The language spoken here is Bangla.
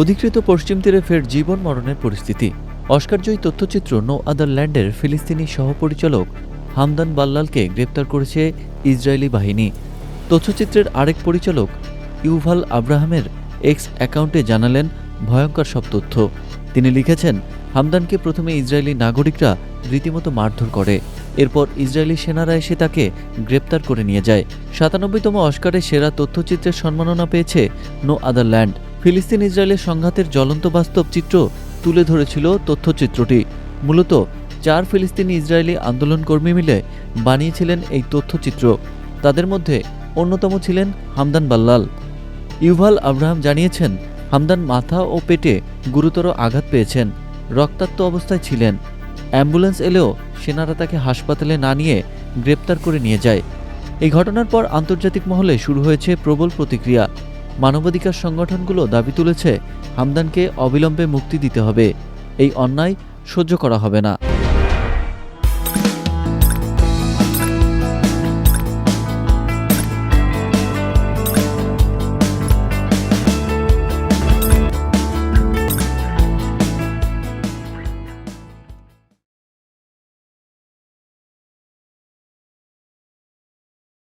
অধিকৃত পশ্চিম তীরে ফের জীবন মরণের পরিস্থিতি। অস্কারজয়ী তথ্যচিত্র নো আদার ল্যান্ডের ফিলিস্তিনি সহপরিচালক হামদান বাল্লালকে গ্রেপ্তার করেছে ইসরায়েলি বাহিনী। তথ্যচিত্রের আরেক পরিচালক ইউভাল আব্রাহামের এক্স অ্যাকাউন্টে জানালেন ভয়ঙ্কর সব তথ্য। তিনি লিখেছেন, হামদানকে প্রথমে ইসরায়েলি নাগরিকরা রীতিমতো মারধর করে। এরপর ইসরায়েলি সেনারা এসে তাকে গ্রেপ্তার করে নিয়ে যায়। সাতানব্বইতম অস্কারে সেরা তথ্যচিত্রের সম্মাননা পেয়েছে নো আদার ল্যান্ড। ফিলিস্তিন ইসরায়েলের সংঘাতের জ্বলন্ত বাস্তব চিত্র তুলে ধরেছিল তথ্যচিত্রটি। মূলত, চার ফিলিস্তিনি ইসরায়েলি আন্দোলনকর্মী মিলে বানিয়েছিলেন এই তথ্যচিত্র। তাদের মধ্যে অন্যতম ছিলেন হামদান বাল্লাল। ইউভাল আব্রাহাম জানিয়েছেন, হামদান মাথা ও পেটে গুরুতর আঘাত পেয়েছেন, রক্তাক্ত অবস্থায় ছিলেন। অ্যাম্বুলেন্স এলেও সেনারা তাকে হাসপাতালে না নিয়ে গ্রেপ্তার করে নিয়ে যায়। এই ঘটনার পর আন্তর্জাতিক মহলে শুরু হয়েছে প্রবল প্রতিক্রিয়া। মানবাধিকার সংগঠনগুলো দাবি তুলেছে, হামদানকে অবিলম্বে মুক্তি দিতে হবে। এই অন্যায় সহ্য করা হবে না।